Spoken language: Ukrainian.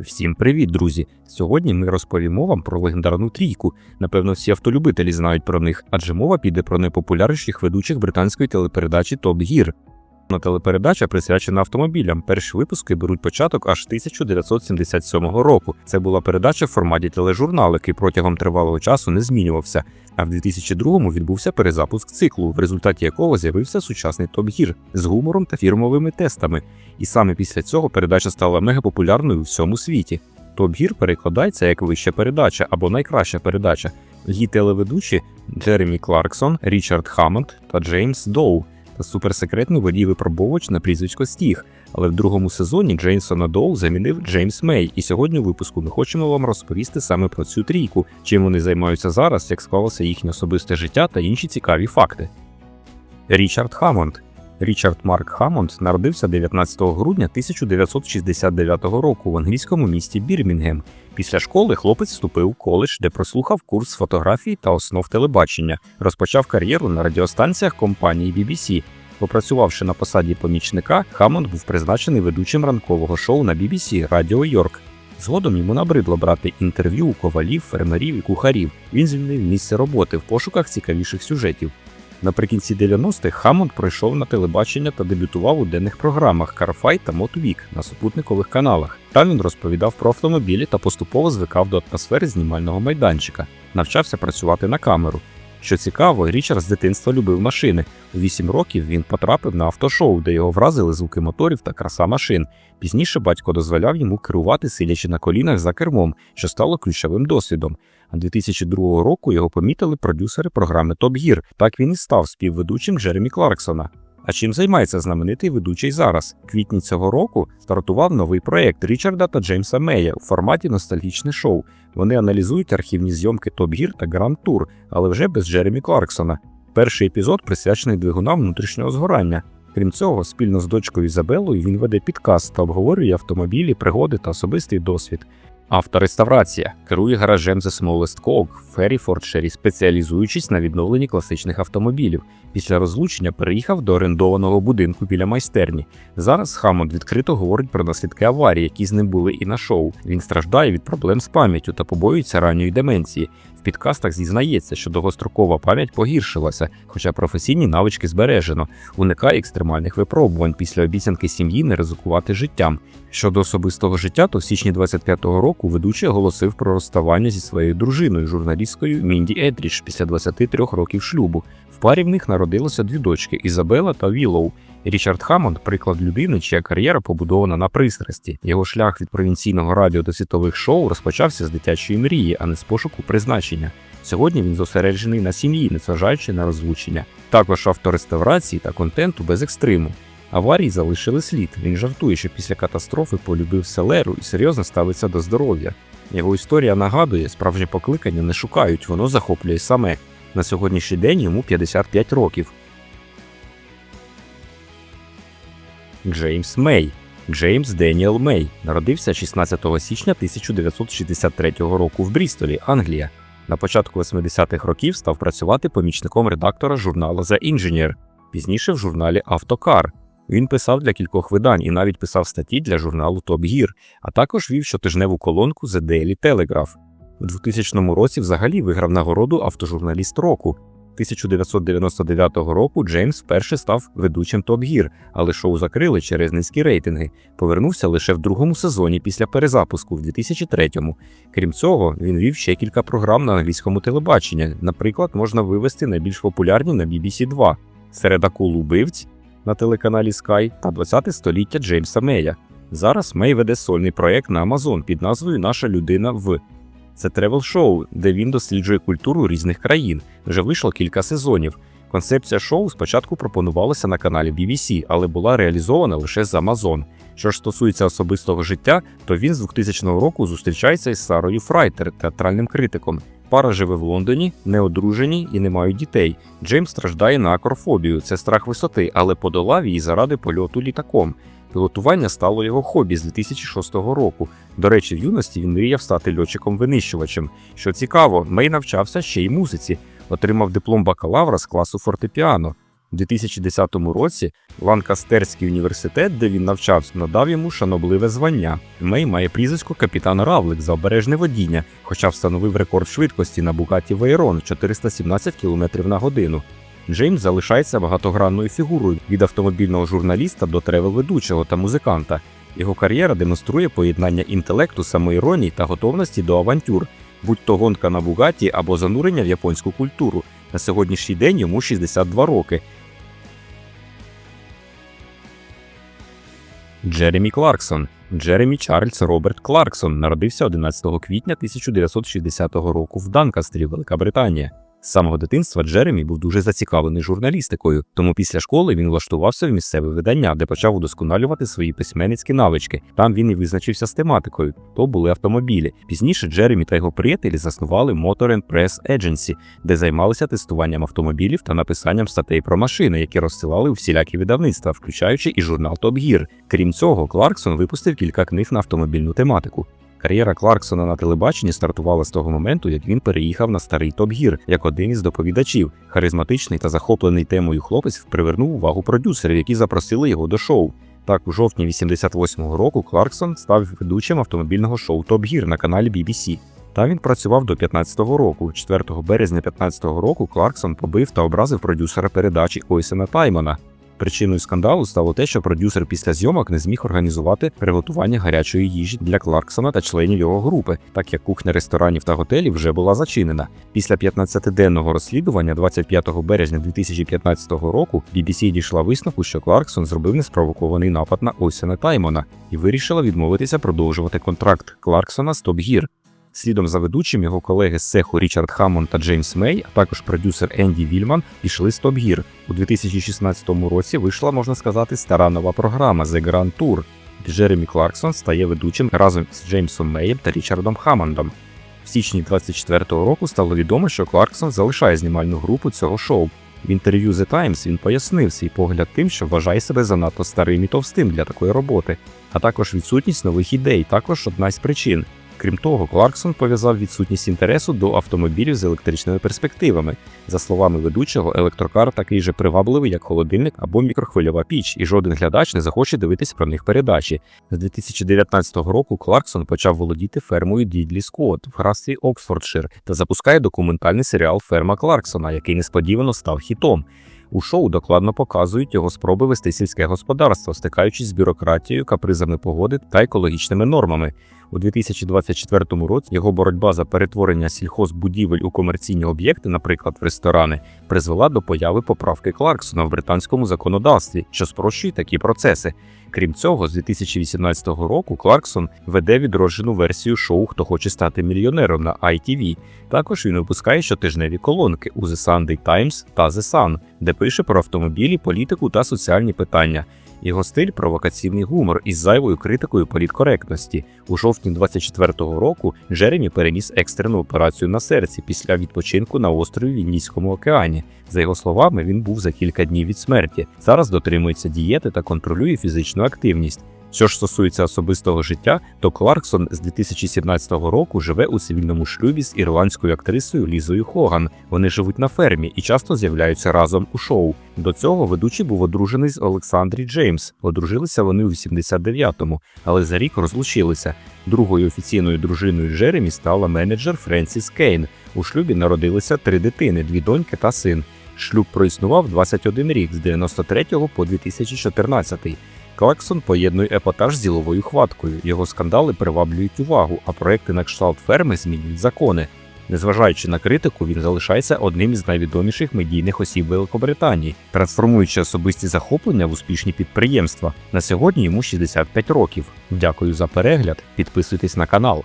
Всім привіт, друзі! Сьогодні ми розповімо вам про легендарну трійку. Напевно, всі автолюбителі знають про них, адже мова піде про найпопулярніших ведучих британської телепередачі Топ Гір. На телепередача присвячена автомобілям. Перші випуски беруть початок аж 1977 року. Це була передача в форматі тележурнал, який протягом тривалого часу не змінювався. А в 2002-му відбувся перезапуск циклу, в результаті якого з'явився сучасний топ-гір з гумором та фірмовими тестами. І саме після цього передача стала мегапопулярною у всьому світі. Топ-гір перекладається як вища передача або найкраща передача. Її телеведучі Джеремі Кларксон, Річард Хаммонд та Джеймс Доу суперсекретний водій випробовувач на прізвисько Стіг. Але в другому сезоні Джеймсона Доу замінив Джеймс Мей. І сьогодні у випуску ми хочемо вам розповісти саме про цю трійку, чим вони займаються зараз, як склалося їхнє особисте життя та інші цікаві факти. Річард Хаммонд Річард Марк Хаммонд народився 19 грудня 1969 року в англійському місті Бірмінгем. Після школи хлопець вступив у коледж, де прослухав курс фотографії та основ телебачення, розпочав кар'єру на радіостанціях компанії BBC. Попрацювавши на посаді помічника, Хаммонд був призначений ведучим ранкового шоу на BBC Радіо Йорк. Згодом йому набридло брати інтерв'ю у ковалів, фермерів і кухарів. Він звільнив місце роботи в пошуках цікавіших сюжетів. Наприкінці 90-х Хаммонд пройшов на телебачення та дебютував у денних програмах Карфай та Мотвік на супутникових каналах. Там він розповідав про автомобілі та поступово звикав до атмосфери знімального майданчика, навчався працювати на камеру. Що цікаво, Річард з дитинства любив машини. У 8 років він потрапив на автошоу, де його вразили звуки моторів та краса машин. Пізніше батько дозволяв йому керувати, сидячи на колінах за кермом, що стало ключовим досвідом. А 2002 року його помітили продюсери програми Топ Гір. Так він і став співведучим Джеремі Кларксона. А чим займається знаменитий ведучий зараз? Квітні цього року стартував новий проект Річарда та Джеймса Мея у форматі ностальгічне шоу. Вони аналізують архівні зйомки Топ Гір та Гранд Тур, але вже без Джеремі Кларксона. Перший епізод присвячений двигунам внутрішнього згорання. Крім цього, спільно з дочкою Ізабелою він веде підкаст та обговорює автомобілі, пригоди та особистий досвід. Автореставрація керує гаражем The Smallest Cog в Ферріфордширі, спеціалізуючись на відновленні класичних автомобілів. Після розлучення переїхав до орендованого будинку біля майстерні. Зараз Хаммонд відкрито говорить про наслідки аварії, які з ним були і на шоу. Він страждає від проблем з пам'яттю та побоюється ранньої деменції. В підкастах зізнається, що довгострокова пам'ять погіршилася, хоча професійні навички збережено, уникає екстремальних випробувань після обіцянки сім'ї не ризикувати життям. Щодо особистого життя, то в січні 25-го року ведучий оголосив про розставання зі своєю дружиною, журналісткою Мінді Едріш після 23 років шлюбу. В парі в них народилося дві дочки Ізабела та Вілоу. Річард Хаммонд – приклад людини, чия кар'єра побудована на пристрасті. Його шлях від провінційного радіо до світових шоу розпочався з дитячої мрії, а не з пошуку призначення. Сьогодні він зосереджений на сім'ї, незважаючи на розлучення, також автореставрації та контенту без екстриму. Аварії залишили слід. Він жартує, що після катастрофи полюбив селеру і серйозно ставиться до здоров'я. Його історія нагадує, справжнє покликання не шукають, воно захоплює саме. На сьогоднішній день йому 55 років. Джеймс Мей. Джеймс Деніел Мей народився 16 січня 1963 року в Брістолі, Англія. На початку 80-х років став працювати помічником редактора журналу The Engineer, пізніше в журналі Автокар. Він писав для кількох видань і навіть писав статті для журналу Top Gear, а також вів щотижневу колонку The Daily Telegraph. У 2000 році взагалі виграв нагороду автожурналіст року. 1999 року Джеймс вперше став ведучим Топ Гір, але шоу закрили через низькі рейтинги. Повернувся лише в другому сезоні після перезапуску в 2003-му. Крім цього, він вів ще кілька програм на англійському телебаченні. Наприклад, можна вивести найбільш популярні на BBC 2 серед акул убивць на телеканалі Sky та 20 століття Джеймса Мея. Зараз Мей веде сольний проект на Amazon під назвою Наша людина в. Це тревел-шоу, де він досліджує культуру різних країн. Вже вийшло кілька сезонів. Концепція шоу спочатку пропонувалася на каналі BBC, але була реалізована лише з Amazon. Що ж стосується особистого життя, то він з 2000 року зустрічається із Сарою Фрайтер, театральним критиком. Пара живе в Лондоні, не одружені і не мають дітей. Джеймс страждає на акрофобію, це страх висоти, але подолав її заради польоту літаком. Пілотування стало його хобі з 2006 року. До речі, в юності він мріяв стати льотчиком-винищувачем. Що цікаво, Мей навчався ще й музиці, отримав диплом бакалавра з класу фортепіано. У 2010 році Ланкастерський університет, де він навчався, надав йому шанобливе звання. Мей має прізвисько капітан Равлик за обережне водіння, хоча встановив рекорд швидкості на Bugatti Veyron 417 км на годину. Джеймс залишається багатогранною фігурою від автомобільного журналіста до тревел-ведучого та музиканта. Його кар'єра демонструє поєднання інтелекту, самоіронії та готовності до авантюр, будь то гонка на Бугаті або занурення в японську культуру. На сьогоднішній день йому 62 роки. Джеремі Кларксон. Джеремі Чарльз Роберт Кларксон народився 11 квітня 1960 року в Данкастрі, Велика Британія. З самого дитинства Джеремі був дуже зацікавлений журналістикою, тому після школи він влаштувався в місцеве видання, де почав удосконалювати свої письменницькі навички. Там він і визначився з тематикою. То були автомобілі. Пізніше Джеремі та його приятелі заснували Motor and Press Agency, де займалися тестуванням автомобілів та написанням статей про машини, які розсилали у всілякі видавництва, включаючи і журнал Top Gear. Крім цього, Кларксон випустив кілька книг на автомобільну тематику. Кар'єра Кларксона на телебаченні стартувала з того моменту, як він переїхав на старий Топ-Гір як один із доповідачів. Харизматичний та захоплений темою хлопець привернув увагу продюсерів, які запросили його до шоу. Так, у жовтні 88-го року Кларксон став ведучим автомобільного шоу Топ-Гір на каналі BBC. Там він працював до 15-го року. 4 березня 15-го року Кларксон побив та образив продюсера передачі Ойсена Таймана. Причиною скандалу стало те, що продюсер після зйомок не зміг організувати приготування гарячої їжі для Кларксона та членів його групи, так як кухня ресторанів та готелів вже була зачинена. Після 15-денного розслідування, 25 березня 2015 року, BBC дійшла висновку, що Кларксон зробив неспровокований напад на Осіна Таймона і вирішила відмовитися продовжувати контракт Кларксона з Топ Гір. Слідом за ведучим його колеги з цеху Річард Хаммон та Джеймс Мей, а також продюсер Енді Вільман пішли з Топ Гір. У 2016 році вийшла, можна сказати, стара нова програма The Grand Tour, Джеремі Кларксон стає ведучим разом з Джеймсом Меєм та Річардом Хаммондом. В січні 24-го року стало відомо, що Кларксон залишає знімальну групу цього шоу. В інтерв'ю The Times він пояснив свій погляд тим, що вважає себе занадто старим і товстим для такої роботи, а також відсутність нових ідей, також одна з причин. Крім того, Кларксон пов'язав відсутність інтересу до автомобілів з електричними перспективами. За словами ведучого, електрокар такий же привабливий, як холодильник або мікрохвильова піч, і жоден глядач не захоче дивитись про них передачі. З 2019 року Кларксон почав володіти фермою Дідлі Скотт в графстві Оксфордшир та запускає документальний серіал Ферма Кларксона, який несподівано став хітом. У шоу докладно показують його спроби вести сільське господарство, стикаючись з бюрократією, капризами погоди та екологічними нормами. У 2024 році його боротьба за перетворення сільхозбудівель у комерційні об'єкти, наприклад, в ресторани, призвела до появи поправки Кларксона в британському законодавстві, що спрощує такі процеси. Крім цього, з 2018 року Кларксон веде відроджену версію шоу Хто хоче стати мільйонером на ITV. Також він випускає щотижневі колонки у The Sunday Times та The Sun, де пише про автомобілі, політику та соціальні питання. Його стиль провокаційний гумор із зайвою критикою політкоректності. У жовтні 24-го року Джеремі переніс екстрену операцію на серці після відпочинку на острові в Індійському океані. За його словами, він був за кілька днів від смерті. Зараз дотримується дієти та контролює фізичну активність. Що ж стосується особистого життя, то Кларксон з 2017 року живе у цивільному шлюбі з ірландською актрисою Лізою Хоган. Вони живуть на фермі і часто з'являються разом у шоу. До цього ведучий був одружений з Олександрі Джеймс. Одружилися вони у 89-му, але за рік розлучилися. Другою офіційною дружиною Джеремі стала менеджер Френсіс Кейн. У шлюбі народилися три дитини: дві доньки та син. Шлюб проіснував 21 рік з 93 по 2014. Клаксон поєднує епатаж з діловою хваткою. Його скандали приваблюють увагу, а проекти на кшталт ферми змінюють закони. Незважаючи на критику, він залишається одним із найвідоміших медійних осіб Великобританії, трансформуючи особисті захоплення в успішні підприємства. На сьогодні йому 65 років. Дякую за перегляд. Підписуйтесь на канал.